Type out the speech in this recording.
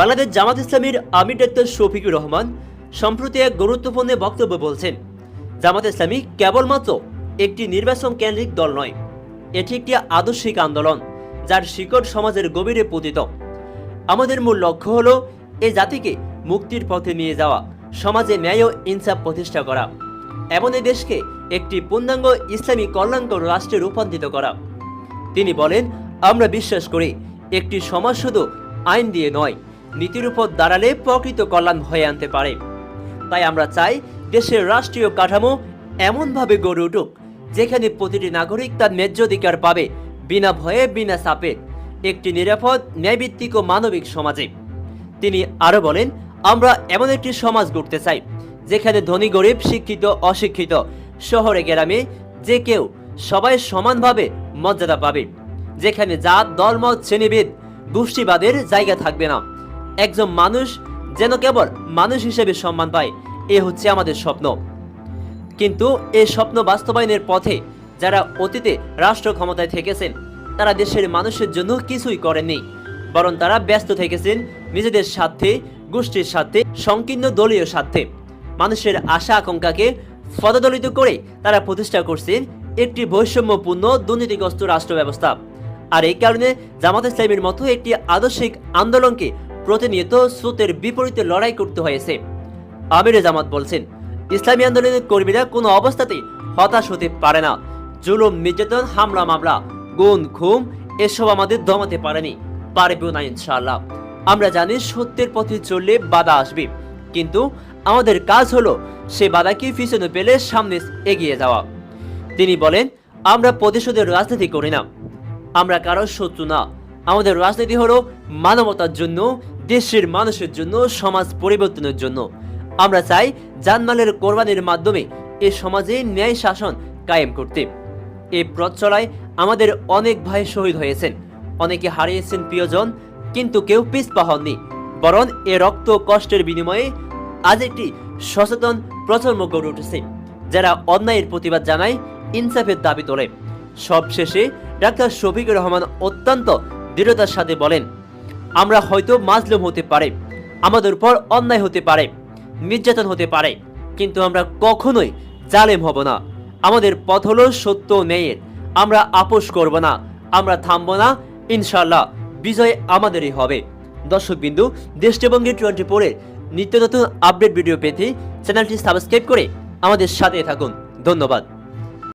বাংলাদেশ জামাত ইসলামীর আমির ডাক্তার শফিকুর রহমান সম্প্রতি এক গুরুত্বপূর্ণ বক্তব্য বলছেন, জামাত ইসলামী কেবলমাত্র একটি নির্বাচন কেন্দ্রিক দল নয়, এটি একটি আদর্শিক আন্দোলন যার শিকড় সমাজের গভীরে পতিত। আমাদের মূল লক্ষ্য হল এই জাতিকে মুক্তির পথে নিয়ে যাওয়া, সমাজে ন্যায় ও ইনসাফ প্রতিষ্ঠা করা, এমন এই দেশকে একটি পূর্ণাঙ্গ ইসলামী কল্যাণকর রাষ্ট্রে রূপান্তরিত করা। তিনি বলেন, আমরা বিশ্বাস করি, একটি সমাজ শুধু আইন দিয়ে নয় নীতির উপর দাঁড়ালে প্রকৃত কল্যাণ হয়ে আনতে পারে। তাই আমরা চাই দেশের রাষ্ট্রীয় কাঠামো এমনভাবে গড়ে উঠুক, যেখানে প্রতিটি নাগরিক তার ন্যায্য অধিকার পাবে, বিনা ভয়ে, বিনা চাপে, একটি নিরাপদ, ন্যায়ভিত্তিক ও মানবিক সমাজে। তিনি আরও বলেন, আমরা এমন একটি সমাজ গড়তে চাই, যেখানে ধনী, গরিব, শিক্ষিত, অশিক্ষিত, শহরে, গ্রামে যে কেউ সবাই সমানভাবে মর্যাদা পাবে, যেখানে জাত, ধর্ম, শ্রেণীভেদ, গোষ্ঠীবাদের জায়গা থাকবে না। একজন মানুষ যেন কেবল মানুষ হিসেবে সম্মান পায়, এ হচ্ছে আমাদের স্বপ্ন। কিন্তু এই স্বপ্ন বাস্তবায়নের পথে যারা অতীতে রাষ্ট্র ক্ষমতায় থেকেছেন, তারা দেশের মানুষের জন্য কিছুই করেননি, বরং তারা ব্যস্ত থেকেছেন নিজেদের স্বার্থে, গোষ্ঠীর স্বার্থে, সংকীর্ণ দলীয় স্বার্থে। মানুষের আশা আকাঙ্ক্ষাকে পদদলিত করে তারা প্রতিষ্ঠা করছেন একটি বৈষম্যপূর্ণ দুর্নীতিগ্রস্ত রাষ্ট্র ব্যবস্থা আর এই কারণে জামাত ইসলামের মতো একটি আদর্শিক আন্দোলনকে প্রতিনিয়ত স্রোতের বিপরীতে লড়াই করতে হয়েছে। আমিরে জামাত বলছেন, ইসলামী আন্দোলনের কর্মীরা কোনো অবস্থাতেই হতাশ হতে পারে না। জুলুম, নির্যাতন, হামলা, মামলা গুণ খুম, এসব আমাদের দমাতে পারেনি। পারবেও না, ইনশাআল্লাহ। আমরা জানি সত্যের পথে চললে বাধা আসবে। কিন্তু আমাদের কাজ হলো সে বাধাকে পিছনে পেলে সামনে এগিয়ে যাওয়া। তিনি বলেন, আমরা প্রতিশোধের রাজনীতি করি না। আমরা কারও শত্রু না। আমাদের রাজনীতি হলো মানবতার জন্য, দেশের মানুষের জন্য, সমাজ পরিবর্তনের জন্য। আমরা চাই জানমালের কোরবানির মাধ্যমে এ সমাজে ন্যায় শাসন কায়েম করতে। এই পথ চলায় আমাদের অনেক ভাই শহীদ হয়েছেন। অনেকে হারিয়েছেন প্রিয়জন, কিন্তু কেউ পিছপা হননি। বরং এ রক্ত কষ্টের বিনিময়ে আজ একটি সচেতন প্রজন্ম গড়ে উঠেছে, যারা অন্যায়ের প্রতিবাদ জানায়, ইনসাফের দাবি তোলে। সবশেষে ডাক্তার শফিকুর রহমান অত্যন্ত দৃঢ়তার সাথে বলেন, আমরা হয়তো মাজলুম হতে পারে, আমাদের উপর অন্যায় হতে পারে, নির্যাতন হতে পারে, কিন্তু আমরা কখনোই জালেম হব না। আমাদের পথ হলো সত্য ও ন্যায়ের। আমরা আপোষ করব না, আমরা থামব না ইনশাল্লাহ বিজয় আমাদেরই হবে। দর্শক বিন্দু দেশবঙ্গের টোয়েন্টি ফোরের নিত্য নতুন আপডেট ভিডিও পেতে চ্যানেলটি সাবস্ক্রাইব করে আমাদের সাথে থাকুন। ধন্যবাদ।